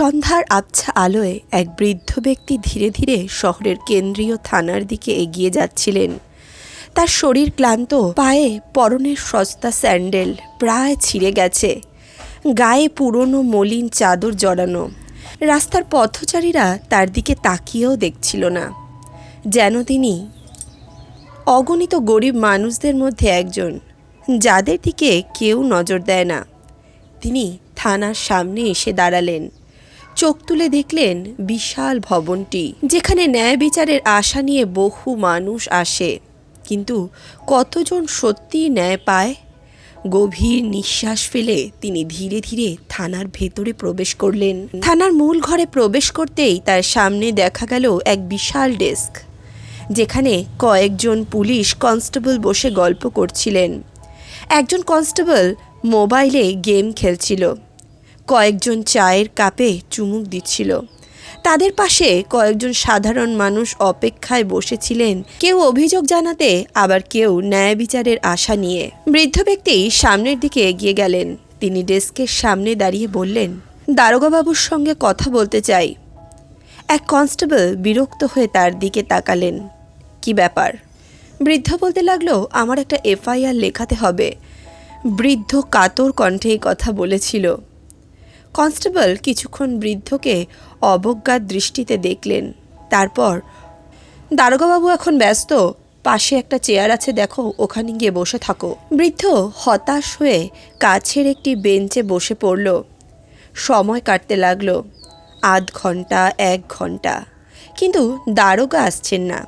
সন্ধ্যার আবছা আলোয় এক বৃদ্ধ ব্যক্তি ধীরে ধীরে শহরের কেন্দ্রীয় থানার দিকে এগিয়ে যাচ্ছিলেন। তার শরীর ক্লান্ত, পায়ে পরনের সস্তা স্যান্ডেল, প্রায় ছিঁড়ে গেছে, গায়ে পুরনো মলিন চাদর জড়ানো। রাস্তার পথচারীরা তার দিকে তাকিয়েও দেখছিল না, যেন তিনি অগণিত গরিব মানুষদের মধ্যে একজন, যাদের দিকে কেউ নজর দেয় না। তিনি থানার সামনে এসে দাঁড়ালেন। চোখ তুলে দেখলেন বিশাল ভবনটি, যেখানে ন্যায় বিচারের আশা নিয়ে বহু মানুষ আসে। কিন্তু কতজন সত্যিই ন্যায় পায়? গভীর নিঃশ্বাস ফেলে তিনি ধীরে ধীরে থানার ভেতরে প্রবেশ করলেন। থানার মূল ঘরে প্রবেশ করতেই তার সামনে দেখা গেল এক বিশাল ডেস্ক, যেখানে কয়েকজন পুলিশ কনস্টেবল বসে গল্প করছিলেন। একজন কনস্টেবল মোবাইলে গেম খেলছিল। কয়েকজন চায়ের কাপে চুমুক দিচ্ছিল। তাদের পাশে কয়েকজন সাধারণ মানুষ অপেক্ষায় বসেছিলেন। কেউ অভিযোগ জানাতে, আবার কেউ ন্যায় বিচারের আশা নিয়ে। বৃদ্ধ ব্যক্তি সামনের দিকে এগিয়ে গেলেন। তিনি ডেস্কের সামনে দাঁড়িয়ে বললেন, দারোগাবাবুর সঙ্গে কথা বলতে চাই। এক কনস্টেবল বিরক্ত হয়ে তার দিকে তাকালেন। কি ব্যাপার? বৃদ্ধ বলতে লাগল, আমার একটা এফআইআর লেখাতে হবে। বৃদ্ধ কাতর কণ্ঠে কথা বলেছিল। কনস্টেবল কিছুক্ষণ বৃদ্ধকে অবজ্ঞার দৃষ্টিতে দেখলেন। তারপর, দারোগাবাবু এখন ব্যস্ত, পাশে একটা চেয়ার আছে, দেখো, ওখানে গিয়ে বসে থাকো। বৃদ্ধ হতাশ হয়ে কাছের একটি বেঞ্চে বসে পড়ল। সময় কাটতে লাগল, আধ ঘণ্টা এক ঘণ্টা কিন্তু দারোগা আসছেন না।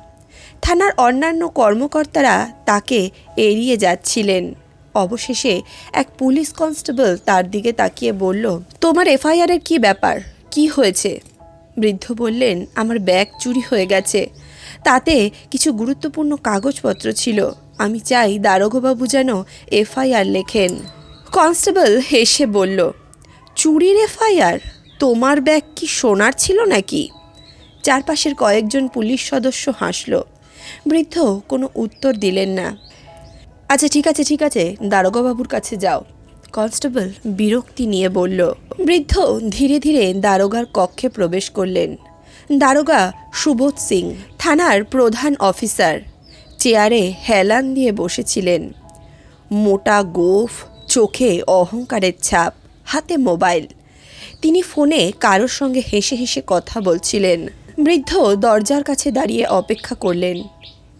থানার অন্যান্য কর্মকর্তারা তাকে এড়িয়ে যাচ্ছিলেন। অবশেষে এক পুলিশ কনস্টেবল তার দিকে তাকিয়ে বলল, তোমার এফআইআরের কি ব্যাপার? কি হয়েছে? বৃদ্ধ বললেন, আমার ব্যাগ চুরি হয়ে গেছে। তাতে কিছু গুরুত্বপূর্ণ কাগজপত্র ছিল। আমি চাই দারোগবাবু যেন এফআইআর লেখেন। কনস্টেবল হেসে বলল, চুরির এফআইআর? তোমার ব্যাগ কি সোনার ছিল নাকি? চারপাশের কয়েকজন পুলিশ সদস্য হাসল। বৃদ্ধ কোনো উত্তর দিলেন না। আচ্ছা ঠিক আছে ঠিক আছে। দারোগাবাবুর কাছে যাও। কনস্টেবল বিরক্তি নিয়ে বলল, বৃদ্ধ ধীরে ধীরে দারোগার কক্ষে প্রবেশ করলেন। দারোগা সুবোধ সিং, থানার প্রধান অফিসার, চেয়ারে হেলান দিয়ে বসেছিলেন। মোটা গোফ, চোখে অহংকারের ছাপ, হাতে মোবাইল। তিনি ফোনে কারোর সঙ্গে হেসে হেসে কথা বলছিলেন। বৃদ্ধ দরজার কাছে দাঁড়িয়ে অপেক্ষা করলেন।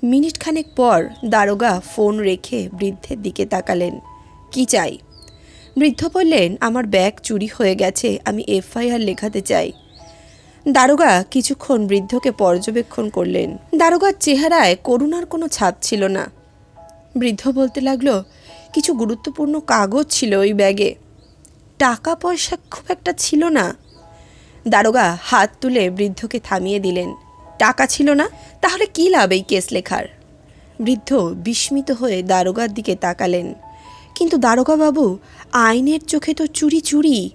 মিনিট খানেক পর দারোগা ফোন রেখে বৃদ্ধের দিকে তাকালেন। কি চাই? বৃদ্ধ বললেন, আমার ব্যাগ চুরি হয়ে গেছে, আমি এফআইআর লেখাতে চাই। দারোগা কিছুক্ষণ বৃদ্ধকে পর্যবেক্ষণ করলেন। দারোগার চেহারায় করুণার কোনো ছাপ ছিল না। বৃদ্ধ বলতে লাগল, কিছু গুরুত্বপূর্ণ কাগজ ছিল ওই ব্যাগে। টাকা পয়সা খুব একটা ছিল না। দারোগা হাত তুলে বৃদ্ধকে থামিয়ে দিলেন। টাকা ছিল না, তাহলে কী লাভ এই কেস লেখার? বৃদ্ধ বিস্মিত হয়ে দারোগার দিকে তাকালেন। কিন্তু দারোগা বাবু আইনের চোখে তো চুরি চুরি,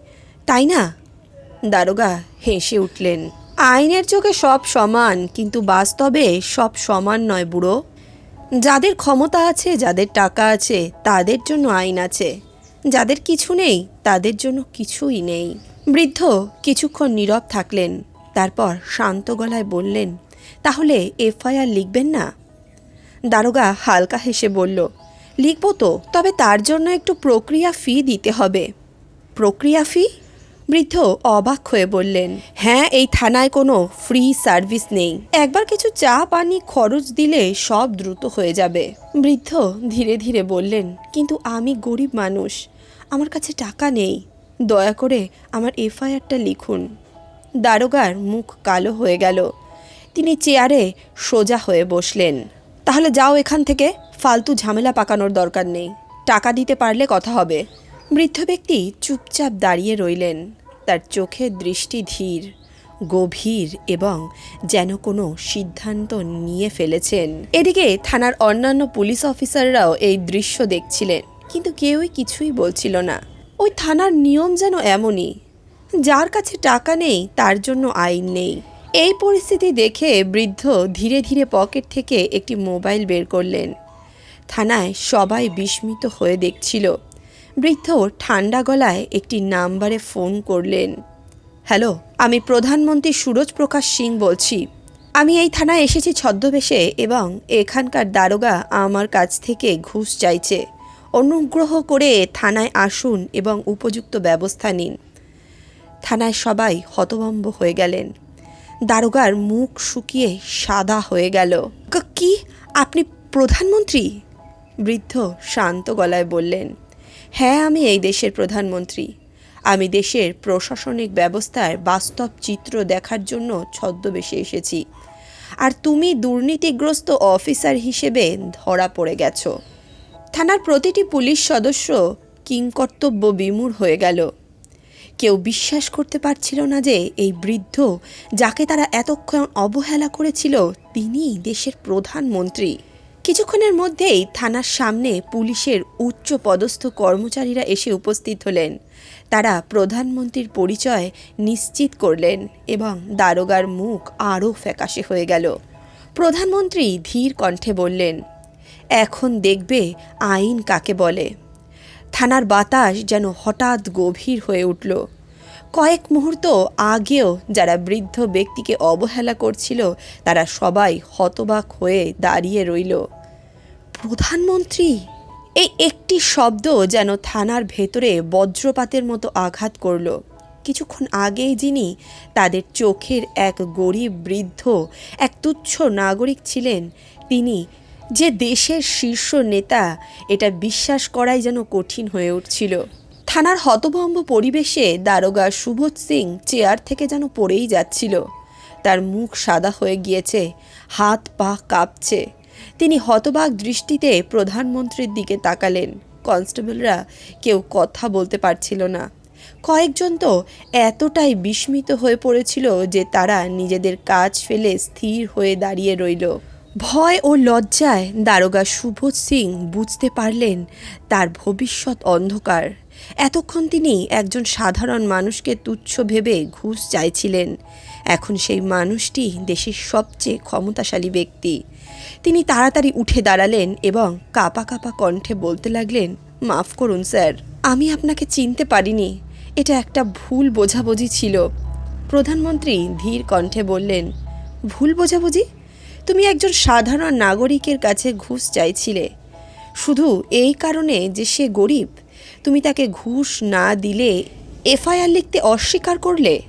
তাই না? দারোগা হেসে উঠলেন, আইনের চোখে সব সমান, কিন্তু বাস্তবে সব সমান নয় বুড়ো। যাদের ক্ষমতা আছে, যাদের টাকা আছে, তাদের জন্য আইন আছে। যাদের কিছু নেই, তাদের জন্য কিছুই নেই। বৃদ্ধ কিছুক্ষণ নীরব থাকলেন। তারপর শান্ত গলায় বললেন, তাহলে এফআইআর লিখবেন না? দারোগা হালকা হেসে বলল, লিখব তো, তবে তার জন্য একটু প্রক্রিয়া ফি দিতে হবে। প্রক্রিয়া ফি? বৃদ্ধ অবাক হয়ে বললেন হ্যাঁ এই থানায় কোনো ফ্রি সার্ভিস নেই। একবার কিছু চা পানি খরচ দিলে সব দ্রুত হয়ে যাবে। বৃদ্ধ ধীরে ধীরে বললেন, কিন্তু আমি গরিব মানুষ, আমার কাছে টাকা নেই। দয়া করে আমার এফআইআরটা লিখুন। দারোগার মুখ কালো হয়ে গেল। তিনি চেয়ারে সোজা হয়ে বসলেন। তাহলে যাও এখান থেকে, ফালতু ঝামেলা পাকানোর দরকার নেই। টাকা দিতে পারলে কথা হবে। বৃদ্ধ ব্যক্তি চুপচাপ দাঁড়িয়ে রইলেন। তার চোখের দৃষ্টি ধীর, গভীর এবং যেন কোনো সিদ্ধান্ত নিয়ে ফেলেছেন। এদিকে থানার অন্যান্য পুলিশ অফিসাররাও এই দৃশ্য দেখছিলেন, কিন্তু কেউই কিছুই বলছিল না। ওই থানার নিয়ম যেন এমনই যার কাছে টাকা নেই, তার জন্য আইন নেই। এই পরিস্থিতি দেখে বৃদ্ধ ধীরে ধীরে পকেট থেকে একটি মোবাইল বের করলেন। থানায় সবাই বিস্মিত হয়ে দেখছিল। বৃদ্ধ ঠান্ডা গলায় একটি নাম্বারে ফোন করলেন। হ্যালো, আমি প্রধানমন্ত্রী সুরজ প্রকাশ সিং বলছি। আমি এই থানায় এসেছি ছদ্মবেশে এবং এখানকার দারোগা আমার কাছ থেকে ঘুষ চাইছে। অনুগ্রহ করে থানায় আসুন এবং উপযুক্ত ব্যবস্থা নিন। থানায় সবাই হতভম্ব হয়ে গেলেন। দারোগার মুখ শুকিয়ে সাদা হয়ে গেল। কি আপনি প্রধানমন্ত্রী? বৃদ্ধ শান্ত গলায় বললেন হ্যাঁ আমি এই দেশের প্রধানমন্ত্রী। আমি দেশের প্রশাসনিক ব্যবস্থার বাস্তব চিত্র দেখার জন্য ছদ্মবেশে এসেছি। আর তুমি দুর্নীতিগ্রস্ত অফিসার হিসেবে ধরা পড়ে গেছো। থানার প্রতিটি পুলিশ সদস্য কিংকর্তব্য বিমূঢ় হয়ে গেল। কেউ বিশ্বাস করতে পারছিল না যে এই বৃদ্ধ, যাকে তারা এতক্ষণ অবহেলা করেছিল, তিনিই দেশের প্রধানমন্ত্রী। কিছুক্ষণের মধ্যেই থানার সামনে পুলিশের উচ্চ পদস্থ কর্মচারীরা এসে উপস্থিত হলেন। তারা প্রধানমন্ত্রীর পরিচয় নিশ্চিত করলেন এবং দারোগার মুখ আরও ফ্যাকাশে হয়ে গেল। প্রধানমন্ত্রী ধীর কণ্ঠে বললেন, এখন দেখবে আইন কাকে বলে? থানার বাতাস যেন হঠাৎ গভীর হয়ে উঠল। কয়েক মুহূর্ত আগেও যারা বৃদ্ধ ব্যক্তিকে অবহেলা করছিল, তারা সবাই হতবাক হয়ে দাঁড়িয়ে রইল। প্রধানমন্ত্রী, এই একটি শব্দ যেন থানার ভেতরে বজ্রপাতের মতো আঘাত করল। কিছুক্ষণ আগেই যিনি তাদের চোখের এক গরিব বৃদ্ধ, এক তুচ্ছ নাগরিক ছিলেন, তিনি যে দেশের শীর্ষ নেতা, এটা বিশ্বাস করাই যেন কঠিন হয়ে উঠছিল। থানার হতভম্ব পরিবেশে দারোগা সুবোধ সিং চেয়ার থেকে যেন পড়েই যাচ্ছিল। তার মুখ সাদা হয়ে গিয়েছে, হাত পা কাঁপছে। তিনি হতবাক দৃষ্টিতে প্রধানমন্ত্রীর দিকে তাকালেন। কনস্টেবলরা কেউ কথা বলতে পারছিল না। কয়েকজন তো এতটাই বিস্মিত হয়ে পড়েছিল যে তারা নিজেদের কাজ ফেলে স্থির হয়ে দাঁড়িয়ে রইল। ভয় ও লজ্জায় দারোগা সুবোধ সিং বুঝতে পারলেন তার ভবিষ্যৎ অন্ধকার। এতক্ষণ তিনি একজন সাধারণ মানুষকে তুচ্ছ ভেবে ঘুষ চাইছিলেন। এখন সেই মানুষটি দেশের সবচেয়ে ক্ষমতাশালী ব্যক্তি। তিনি তাড়াতাড়ি উঠে দাঁড়ালেন এবং কাপা কাপা কণ্ঠে বলতে লাগলেন, মাফ করুন স্যার, আমি আপনাকে চিনতে পারিনি। এটা একটা ভুল বোঝাবুঝি ছিল। প্রধানমন্ত্রী ধীর কণ্ঠে বললেন, ভুল বোঝাবুঝি? তুমি একজন সাধারণ নাগরিকের কাছে ঘুষ চাইছিলে। শুধু এই কারণে যে সে গরিব, তুমি তাকে ঘুষ না দিলে এফআইআর লিখতে অস্বীকার করলে?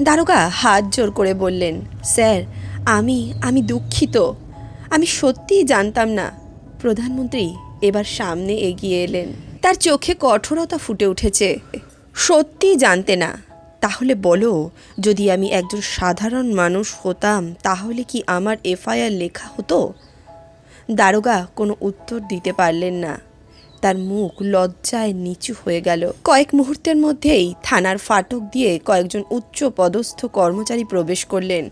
দারোগা হাত জোর করে বললেন, স্যার, আমি আমি দুঃখিত। আমি সত্যিই জানতাম না। প্রধানমন্ত্রী এবার সামনে এগিয়ে এলেন। তার চোখে কঠোরতা ফুটে উঠেছে। সত্যি জানতে না। তাহলে বলো, যদি আমি একজন সাধারণ মানুষ হতাম, তাহলে কি আমার এফআইআর লেখা হতো? দারোগা কোনো উত্তর দিতে পারলেন না। তার মুখ লজ্জায় নিচু হয়ে গেল। কয়েক মুহূর্তের মধ্যেই থানার ফাটক দিয়ে কয়েকজন উচ্চ পদস্থ কর্মচারী প্রবেশ করলেন।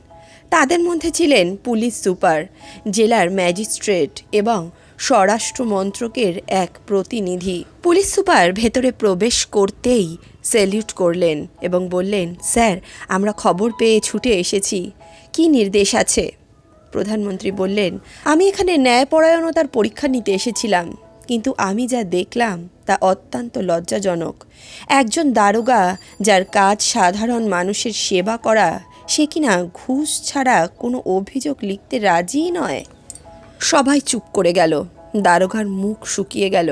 তাদের মধ্যে ছিলেন পুলিশ সুপার, জেলার ম্যাজিস্ট্রেট এবং স্বরাষ্ট্র মন্ত্রকের এক প্রতিনিধি। পুলিশ সুপার ভেতরে প্রবেশ করতেই স্যালিউট করলেন এবং বললেন, স্যার, আমরা খবর পেয়ে ছুটে এসেছি। কি নির্দেশ আছে? প্রধানমন্ত্রী বললেন, আমি এখানে ন্যায়পরায়ণতার পরীক্ষা নিতে এসেছিলাম, কিন্তু আমি যা দেখলাম তা অত্যন্ত লজ্জাজনক। একজন দারোগা যার কাজ সাধারণ মানুষের সেবা করা, সে কিনা ঘুষ ছাড়া কোনো অভিযোগ লিখতে রাজিই নয়? সবাই চুপ করে গেল। দারোগার মুখ শুকিয়ে গেল।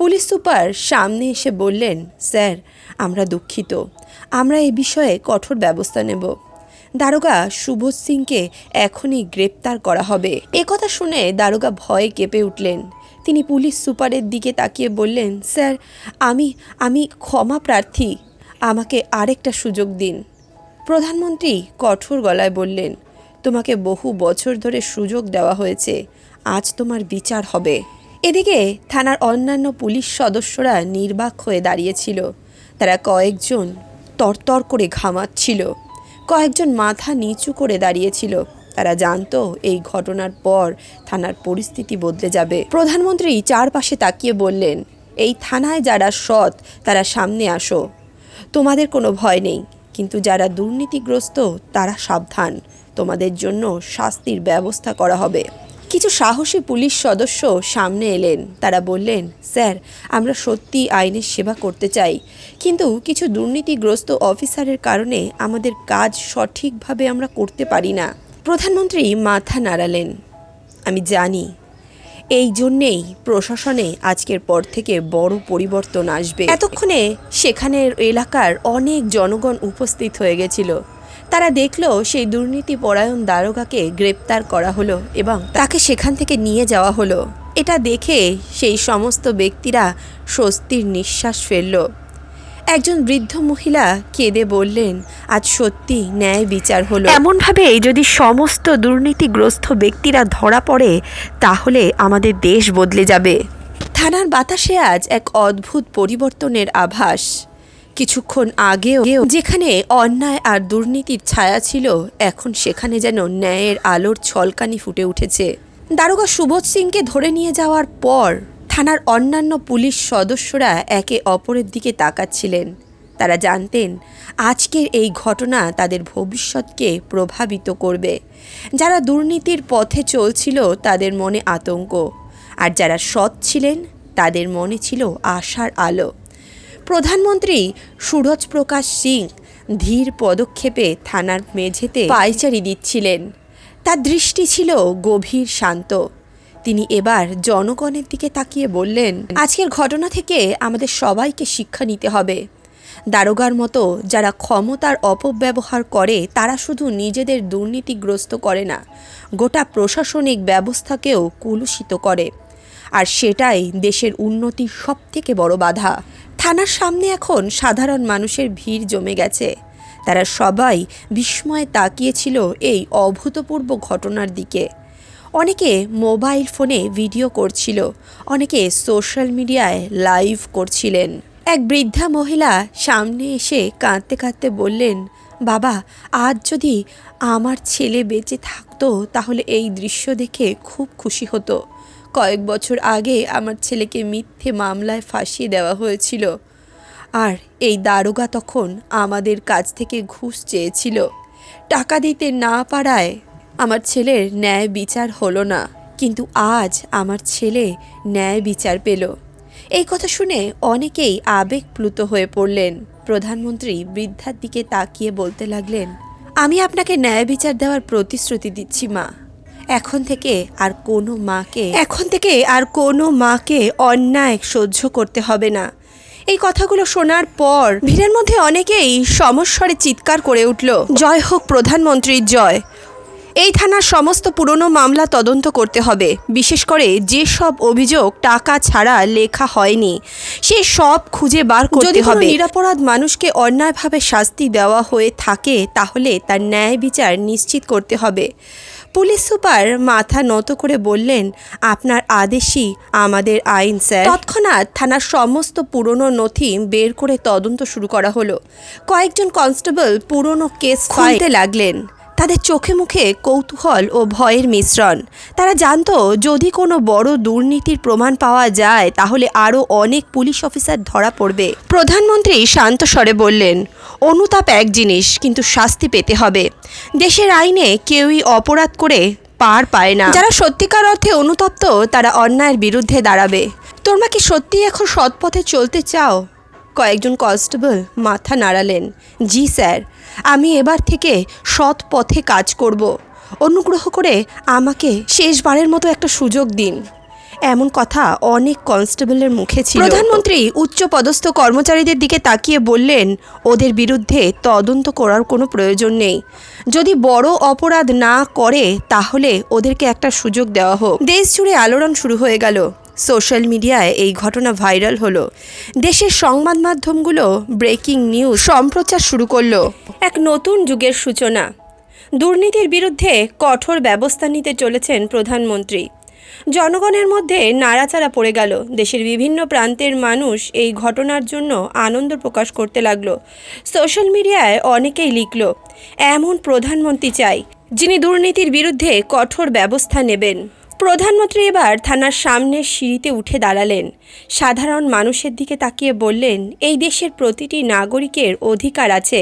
পুলিশ সুপার সামনে এসে বললেন, স্যার, আমরা দুঃখিত। আমরা এ বিষয়ে কঠোর ব্যবস্থা নেব। দারোগা সুবোধ সিংকে এখনই গ্রেপ্তার করা হবে। এ কথা শুনে দারোগা ভয়ে কেঁপে উঠলেন। তিনি পুলিশ সুপারের দিকে তাকিয়ে বললেন, স্যার, আমি আমি ক্ষমা প্রার্থী। আমাকে আরেকটা সুযোগ দিন। প্রধানমন্ত্রী কঠোর গলায় বললেন, তোমাকে বহু বছর ধরে সুযোগ দেওয়া হয়েছে। আজ তোমার বিচার হবে। এদিকে থানার অন্যান্য পুলিশ সদস্যরা নির্বাক হয়ে দাঁড়িয়েছিল। তারা কয়েকজন তরতর করে ঘামাচ্ছিল। কয়েকজন মাথা নিচু করে দাঁড়িয়েছিল। তারা জানতো এই ঘটনার পর থানার পরিস্থিতি বদলে যাবে। প্রধানমন্ত্রী চারপাশে তাকিয়ে বললেন, এই থানায় যারা সৎ, তারা সামনে আসো। তোমাদের কোনো ভয় নেই, কিন্তু যারা দুর্নীতিগ্রস্ত, তারা সাবধান। তোমাদের জন্য শাস্তির ব্যবস্থা করা হবে। কিছু সাহসী পুলিশ সদস্য সামনে এলেন। তারা বললেন, স্যার, আমরা সত্যি আইনের সেবা করতে চাই। কিন্তু কিছু দুর্নীতিগ্রস্ত অফিসারের কারণে আমাদের কাজ সঠিকভাবে আমরা করতে পারি না। প্রধানমন্ত্রী মাথা নাড়ালেন। আমি জানি। এই জন্যেই প্রশাসনে আজকের পর থেকে বড় পরিবর্তন আসবে। এতক্ষণে সেখানের এলাকার অনেক জনগণ উপস্থিত হয়ে গেছিল। তারা দেখল সেই দুর্নীতি পরায়ণ দারোগাকে গ্রেপ্তার করা হলো এবং তাকে সেখান থেকে নিয়ে যাওয়া হলো। এটা দেখে সেই সমস্ত ব্যক্তিরা স্বস্তির নিঃশ্বাস ফেলল। একজন বৃদ্ধ মহিলা কেঁদে বললেন আজ সত্যি ন্যায় বিচার হলো। এমনভাবে যদি সমস্ত দুর্নীতিগ্রস্ত ব্যক্তিরা ধরা পড়ে তাহলে আমাদের দেশ বদলে যাবে। থানার বাতাসে আজ এক অদ্ভুত পরিবর্তনের আভাস। কিছুক্ষণ আগেও যেখানে অন্যায় আর দুর্নীতির ছায়া ছিল, এখন সেখানে যেন ন্যায়ের আলোর ছলকানি ফুটে উঠেছে। দারোগা সুবোধ সিংকে ধরে নিয়ে যাওয়ার পর থানার অন্যান্য পুলিশ সদস্যরা একে অপরের দিকে তাকাচ্ছিলেন। তারা জানতেন, আজকের এই ঘটনা তাদের ভবিষ্যৎকে প্রভাবিত করবে। যারা দুর্নীতির পথে চলছিল, তাদের মনে আতঙ্ক। আর যারা সৎ ছিলেন, তাদের মনে ছিল আশার আলো। প্রধানমন্ত্রী সুরজ প্রকাশ সিং ধীর পদক্ষেপে থানার মেঝেতে পায়চারি দিচ্ছিলেন। তার দৃষ্টি ছিল গভীর শান্ত। তিনি এবার জনগণের দিকে তাকিয়ে বললেন, আজকের ঘটনা থেকে আমাদের সবাইকে শিক্ষা নিতে হবে। দারোগার মতো যারা ক্ষমতার অপব্যবহার করে, তারা শুধু নিজেদের দুর্নীতিগ্রস্ত করে না, গোটা প্রশাসনিক ব্যবস্থাকেও কুলুষিত করে। আর সেটাই দেশের উন্নতির সবথেকে বড় বাধা। থানার সামনে এখন সাধারণ মানুষের ভিড় জমে গেছে। তারা সবাই বিস্ময়ে তাকিয়েছিল এই অভূতপূর্ব ঘটনার দিকে। অনেকে মোবাইল ফোনে ভিডিও করছিল, অনেকে সোশ্যাল মিডিয়ায় লাইভ করছিলেন। এক বৃদ্ধা মহিলা সামনে এসে কাঁদতে কাঁদতে বললেন, বাবা, আজ যদি আমার ছেলে বেঁচে থাকতো, তাহলে এই দৃশ্য দেখে খুব খুশি হতো। কয়েক বছর আগে আমার ছেলেকে মিথ্যে মামলায় ফাঁসিয়ে দেওয়া হয়েছিল। আর এই দারোগা তখন আমাদের কাছ থেকে ঘুষ চেয়েছিল। টাকা দিতে না পারায় আমার ছেলের ন্যায় বিচার হলো না। কিন্তু আজ আমার ছেলে ন্যায় বিচার পেল। এই কথা শুনে অনেকেই আবেগপ্লুত হয়ে পড়লেন। প্রধানমন্ত্রী বৃদ্ধার দিকে তাকিয়ে বলতে লাগলেন, আমি আপনাকে ন্যায় বিচার দেওয়ার প্রতিশ্রুতি দিচ্ছি, মা। এখন থেকে আর কোনো মাকে এখন থেকে আর কোনো মাকে অন্যায় সহ্য করতে হবে না। এই কথাগুলো শোনার পর ভিড়ের মধ্যে অনেকেই সমস্বরে চিৎকার করে উঠল। জয় হোক প্রধানমন্ত্রীর জয়। এই থানার সমস্ত পুরনো মামলা তদন্ত করতে হবে। বিশেষ করে যে সব অভিযোগ টাকা ছাড়া লেখা হয়নি সে সব খুঁজে বার করতে হবে। নিরাপরাধ মানুষকে অন্যায়ভাবে শাস্তি দেওয়া হয়ে থাকে তাহলে তার ন্যায় বিচার নিশ্চিত করতে হবে। পুলিশ সুপার মাথা নত করে বললেন আপনার আদেশই আমাদের আইন স্যার। তৎক্ষণাৎ থানার সমস্ত পুরনো নথি বের করে তদন্ত শুরু করা হলো। কয়েকজন কনস্টেবল পুরনো কেস খুলতে লাগলেন। তাদের চোখে মুখে কৌতূহল ও ভয়ের মিশ্রণ। তারা জানত, যদি কোনো বড় দুর্নীতির প্রমাণ পাওয়া যায়, তাহলে আরও অনেক পুলিশ অফিসার ধরা পড়বে। প্রধানমন্ত্রী শান্ত স্বরে বললেন, অনুতাপ এক জিনিস, কিন্তু শাস্তি পেতে হবে। দেশের আইনে কেউই অপরাধ করে পার পায় না। যারা সত্যিকার অর্থে অনুতপ্ত, তারা অন্যায়ের বিরুদ্ধে দাঁড়াবে। তোমরা কি সত্যি এখন সৎ পথে চলতে চাও? কয়েকজন কনস্টেবল মাথা নাড়ালেন, জি স্যার, আমি এবার থেকে সৎ পথে কাজ করব। অনুগ্রহ করে আমাকে শেষবারের মতো একটা সুযোগ দিন। এমন কথা অনেক কনস্টেবলের মুখে ছিল। প্রধানমন্ত্রী উচ্চ পদস্থ কর্মচারীদের দিকে তাকিয়ে বললেন, ওদের বিরুদ্ধে তদন্ত করার কোনো প্রয়োজন নেই। যদি বড় অপরাধ না করে, তাহলে ওদেরকে একটা সুযোগ দেওয়া হোক। দেশ জুড়ে আলোড়ন শুরু হয়ে গেল। সোশ্যাল মিডিয়ায় এই ঘটনা ভাইরাল হলো। দেশের সংবাদ মাধ্যমগুলো ব্রেকিং নিউজ, সম্প্রচার শুরু করল। এক নতুন যুগের সূচনা। দুর্নীতির বিরুদ্ধে কঠোর ব্যবস্থা নিতে চলেছেন প্রধানমন্ত্রী। জনগণের মধ্যে নাড়াচাড়া পড়ে গেল। দেশের বিভিন্ন প্রান্তের মানুষ এই ঘটনার জন্য আনন্দ প্রকাশ করতে লাগল। সোশ্যাল মিডিয়ায় অনেকেই লিখল, এমন প্রধানমন্ত্রী চাই যিনি দুর্নীতির বিরুদ্ধে কঠোর ব্যবস্থা নেবেন। প্রধানমন্ত্রী এবার থানার সামনের সিঁড়িতে উঠে দাঁড়ালেন। সাধারণ মানুষের দিকে তাকিয়ে বললেন, এই দেশের প্রতিটি নাগরিকের অধিকার আছে,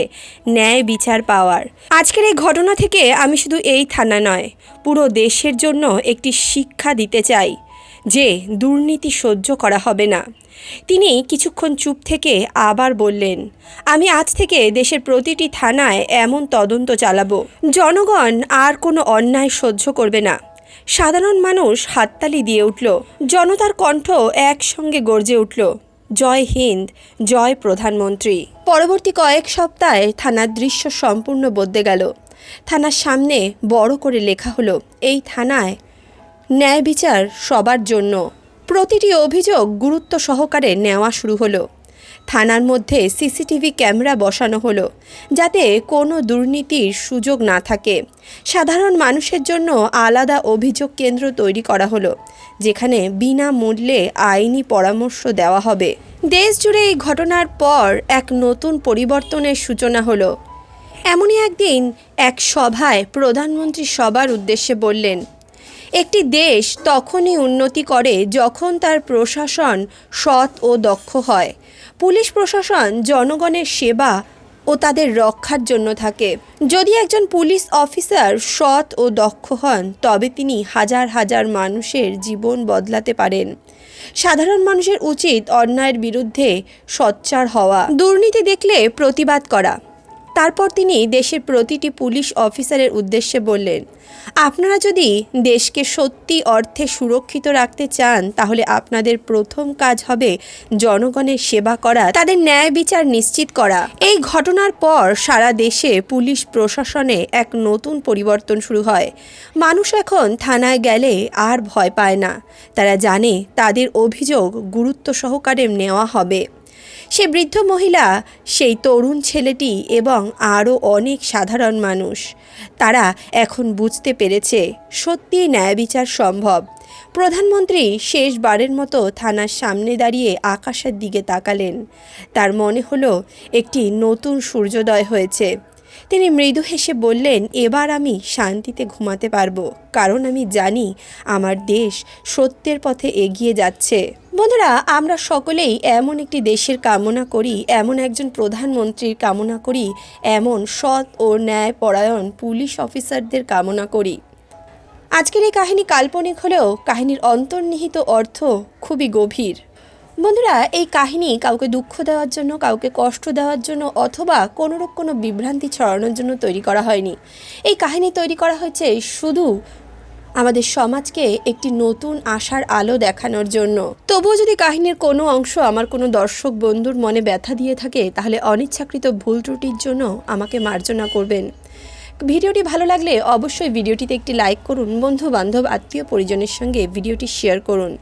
ন্যায় বিচার পাওয়ার। আজকের এই ঘটনা থেকে আমি শুধু এই থানা নয়, পুরো দেশের জন্য একটি শিক্ষা দিতে চাই, যে দুর্নীতি সহ্য করা হবে না। তিনি কিছুক্ষণ চুপ থেকে আবার বললেন, আমি আজ থেকে দেশের প্রতিটি থানায় এমন তদন্ত চালাবো। জনগণ আর কোনো অন্যায় সহ্য করবে না। সাধারণ মানুষ হাততালি দিয়ে উঠল। জনতার কণ্ঠ একসঙ্গে গর্জে উঠল। জয় হিন্দ, জয় প্রধানমন্ত্রী। পরবর্তী কয়েক সপ্তাহে থানার দৃশ্য সম্পূর্ণ বদলে গেল। থানার সামনে বড় করে লেখা হলো, এই থানায় ন্যায় বিচার সবার জন্য। প্রতিটি অভিযোগ গুরুত্ব সহকারে নেওয়া শুরু হলো। থানার মধ্যে সিসিটিভি ক্যামেরা বসানো হলো, যাতে কোনো দুর্নীতির সুযোগ না থাকে। সাধারণ মানুষের জন্য আলাদা অভিযোগ কেন্দ্র তৈরি করা হলো, যেখানে বিনামূল্যে আইনি পরামর্শ দেওয়া হবে। দেশ জুড়ে এই ঘটনার পর এক নতুন পরিবর্তনের সূচনা হলো। এমনই একদিন এক সভায় প্রধানমন্ত্রী সবার উদ্দেশ্যে বললেন একটি দেশ তখনই উন্নতি করে যখন তার প্রশাসন সৎ ও দক্ষ হয়। পুলিশ প্রশাসন জনগণের সেবা ও তাদের রক্ষার জন্য থাকে। যদি একজন পুলিশ অফিসার সৎ ও দক্ষ হন, তবে তিনি হাজার হাজার মানুষের জীবন বদলাতে পারেন। সাধারণ মানুষের উচিত অন্যায়ের বিরুদ্ধে সোচ্চার হওয়া। দুর্নীতি দেখলে প্রতিবাদ করা। তারপর তিনি দেশের প্রতিটি পুলিশ অফিসারের উদ্দেশ্যে বললেন, আপনারা যদি দেশকে সত্যি অর্থে সুরক্ষিত রাখতে চান, তাহলে আপনাদের প্রথম কাজ হবে জনগণের সেবা করা, তাদের ন্যায় বিচার নিশ্চিত করা। এই ঘটনার পর সারা দেশে পুলিশ প্রশাসনে এক নতুন পরিবর্তন শুরু হয়। মানুষ এখন থানায় গেলে আর ভয় পায় না। তারা জানে তাদের অভিযোগ গুরুত্ব সহকারে নেওয়া হবে। সে বৃদ্ধ মহিলা, সেই তরুণ ছেলেটি এবং আরও অনেক সাধারণ মানুষ। তারা এখন বুঝতে পেরেছে সত্যিই ন্যায় বিচার সম্ভব। প্রধানমন্ত্রী শেষবারের মতো থানার সামনে দাঁড়িয়ে আকাশের দিকে তাকালেন। তার মনে হলো একটি নতুন সূর্যোদয় হয়েছে। তিনি মৃদু হেসে বললেন, এবার আমি শান্তিতে ঘুমাতে পারব, কারণ আমি জানি আমার দেশ সত্যের পথে এগিয়ে যাচ্ছে। বন্ধুরা, আমরা সকলেই এমন একটি দেশের কামনা করি, এমন একজন প্রধানমন্ত্রীর কামনা করি, এমন সৎ ও ন্যায় পরায়ণ পুলিশ অফিসারদের কামনা করি। আজকের এই কাহিনী কাল্পনিক হলেও কাহিনীর অন্তর্নিহিত অর্থ খুবই গভীর। বন্ধুরা, এই কাহিনী কাউকে দুঃখ দেওয়ার জন্য, কাউকে কষ্ট দেওয়ার জন্য অথবা কোনোরূপ কোনো বিভ্রান্তি ছড়ানোর জন্য তৈরি করা হয়নি। এই কাহিনী তৈরি করা হয়েছে শুধু আমাদের সমাজকে একটি নতুন আশার আলো দেখানোর জন্য। তবুও যদি কাহিনীর কোনো অংশ আমার কোনো দর্শক বন্ধুর মনে ব্যথা দিয়ে থাকে, তাহলে অনিচ্ছাকৃত ভুল ত্রুটির জন্য আমাকে মার্জনা করবেন। ভিডিওটি ভালো লাগলে অবশ্যই ভিডিওটিতে একটি লাইক করুন বন্ধু বান্ধব আত্মীয় পরিজনের সঙ্গে ভিডিওটি শেয়ার করুন।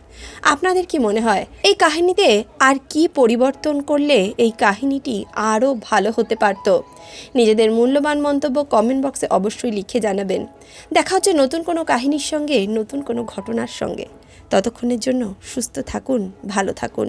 আপনাদের কি মনে হয়, এই কাহিনীতে আর কি পরিবর্তন করলে এই কাহিনীটি আরও ভালো হতে পারত? নিজেদের মূল্যবান মন্তব্য কমেন্ট বক্সে অবশ্যই লিখে জানাবেন। দেখা হচ্ছে নতুন কোনো কাহিনীর সঙ্গে, নতুন কোনো ঘটনার সঙ্গে। ততক্ষণের জন্য সুস্থ থাকুন, ভালো থাকুন।